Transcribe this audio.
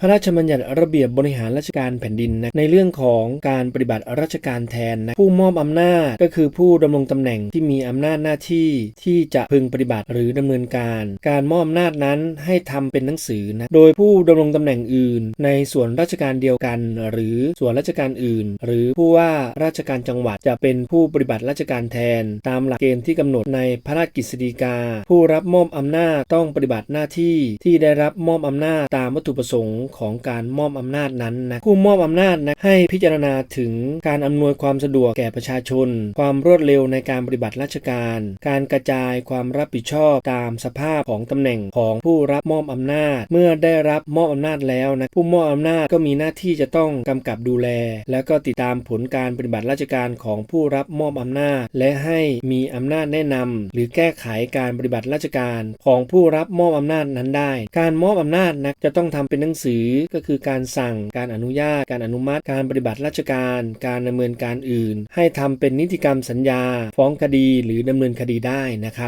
พระราชบัญญัติระเบียบบริหารราชการแผ่นดินนะในเรื่องของการปฏิบัติราชการแทนนะผู้มอบอำนาจก็คือผู้ดำรงตำแหน่งที่มีอำนาจหน้าที่ที่จะพึงปฏิบัติหรือดำเนินการ การมอบอำนาจนั้นให้ทำเป็นหนังสือนะโดยผู้ดำรงตำแหน่งอื่น ในส่วนราชการเดียวกัน หรือส่วนราชการอื่น หรือผู้ว่าราชการจังหวัดจะเป็นผู้ปฏิบัติราชการแทน ตามหลักเกณฑ์ที่กำหนดในพระราชกฤษฎีกา ผู้รับมอบอำนาจต้องปฏิบัติหน้าที่ที่ได้รับมอบอำนาจตามวัตถุประสงค์ของการมอบอำนาจนั้นนะผู้มอบอำนาจนะให้พิจารณาถึงการอำนวยความสะดวกแก่ประชาชน ความรวดเร็วในการปฏิบัติราชการ การกระจายความรับผิดชอบตามสภาพของตำแหน่งของผู้รับมอบอำนาจ เมื่อได้รับมอบอำนาจแล้วนะผู้มอบอำนาจก็มีหน้าที่จะต้องกำกับดูแล แล้วก็ติดตามผลการปฏิบัติราชการของผู้รับมอบอำนาจ และให้มีอำนาจแนะนำหรือแก้ไขการปฏิบัติราชการของผู้รับมอบอำนาจนั้นได้ การมอบอำนาจนะจะต้องทำเป็นหนังสือือก็คือการสั่ง การอนุญาต การอนุมัติ การปฏิบัติราชการ การดำเนินการอื่น ให้ทำเป็นนิติกรรมสัญญา ฟ้องคดีหรือดำเนินคดีได้นะครับ